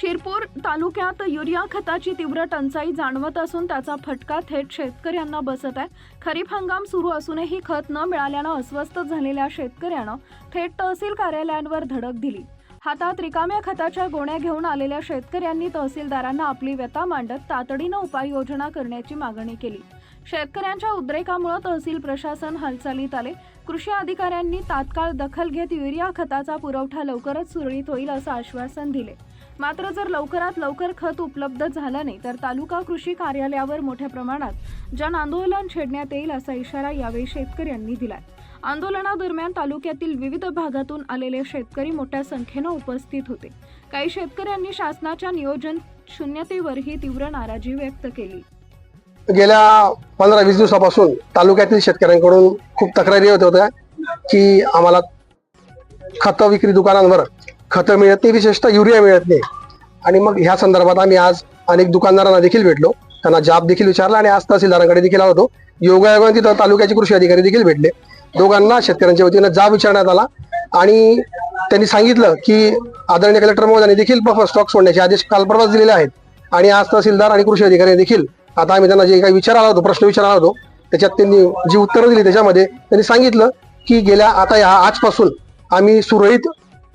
शिरपूर तालुक्यात युरिया खताची तीव्र टंचाई जाणवत असून त्याचा फटका थेट शेतकऱ्यांना बसत आहे. खरीप हंगाम सुरू असूनही खत न मिळाल्यानं अस्वस्थ झालेल्या शेतकऱ्यानं थेट तहसील कार्यालयांवर धडक दिली. हातात रिकाम्या खताच्या गोण्या घेऊन आलेल्या शेतकऱ्यांनी तहसीलदारांना आपली व्यथा मांडत तातडीनं उपाययोजना करण्याची मागणी केली. शेतकऱ्यांच्या उद्रेकामुळे तहसील प्रशासन हालचालीत आले. कृषी अधिकाऱ्यांनी तात्काळ दखल घेत युरिया खताचा पुरवठा लवकरच सुरळीत होईल असं आश्वासन दिले. मात्र जर लवकरात लवकर खत उपलब्ध झालं नाही तर तालुका कृषी कार्यालयावर मोठ्या प्रमाणात जन आंदोलन छेडण्यात येईल असा इशारा यावेळी शेतकऱ्यांनी दिलाय. आंदोलनादरम्यान तालुक्यातील विविध भागातून आलेले शेतकरी मोठ्या संख्येनं उपस्थित होते. काही शेतकऱ्यांनी शासनाच्या नियोजन शून्यतेवरही तीव्र नाराजी व्यक्त केली. गेल्या पंधरा वीस दिवसापासून तालुक्यातील शेतकऱ्यांकडून खूप तक्रारी होत होत्या की आम्हाला खत विक्री दुकानांवर खतं मिळत नाही विशेषतः युरिया मिळत नाही. आणि मग ह्या संदर्भात आम्ही आज अनेक दुकानदारांना देखील भेटलो. त्यांना जाब देखील विचारला आणि आज तहसीलदारांकडे देखील आलो होतो. योगायोगाने तिथं तालुक्याचे कृषी अधिकारी देखील भेटले. दोघांना शेतकऱ्यांच्या वतीनं जाब विचारण्यात आला. आणि त्यांनी सांगितलं की आदरणीय कलेक्टर महोदयांनी देखील बफर स्टॉक सोडण्याचे आदेश काल परवाच दिलेले आहेत. आणि आज तहसीलदार आणि कृषी अधिकारी देखील आता आम्ही त्यांना जे काही विचार आला होतो प्रश्न विचारला होतो त्याच्यात त्यांनी जी उत्तरं दिली त्याच्यामध्ये त्यांनी सांगितलं की गेल्या आता या आजपासून आम्ही सुरळीत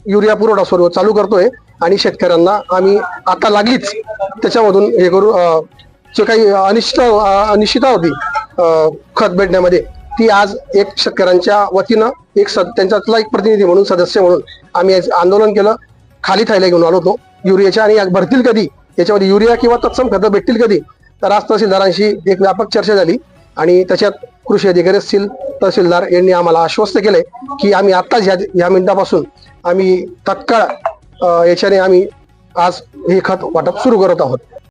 युरिया पुरवठा सर्व चालू करतोय आणि शेतकऱ्यांना आम्ही आता लागलीच त्याच्यामधून हे करू जे काही अनिश्चित अनिश्चिता होती खत भेटण्यामध्ये ती आज एक शेतकऱ्यांच्या वतीनं एक सद त्यांच्यातला एक प्रतिनिधी म्हणून सदस्य म्हणून आम्ही आंदोलन केलं. खाली थैल्या घेऊन आलो होतो युरियाच्या आणि भरतील कधी याच्यामध्ये युरिया किंवा तत्सम खतं भेटतील कधी? तर आज तहसीलदारांशी एक व्यापक चर्चा झाली आणि त्याच्यात कृषी अधिकारी असतील तहसीलदार यांनी आम्हाला आश्वस्त केले की आम्ही आत्ताच ह्या ह्या मिनिटापासून आम्ही तत्काळ याच्याने आम्ही आज हे खत वाटप सुरू करत आहोत.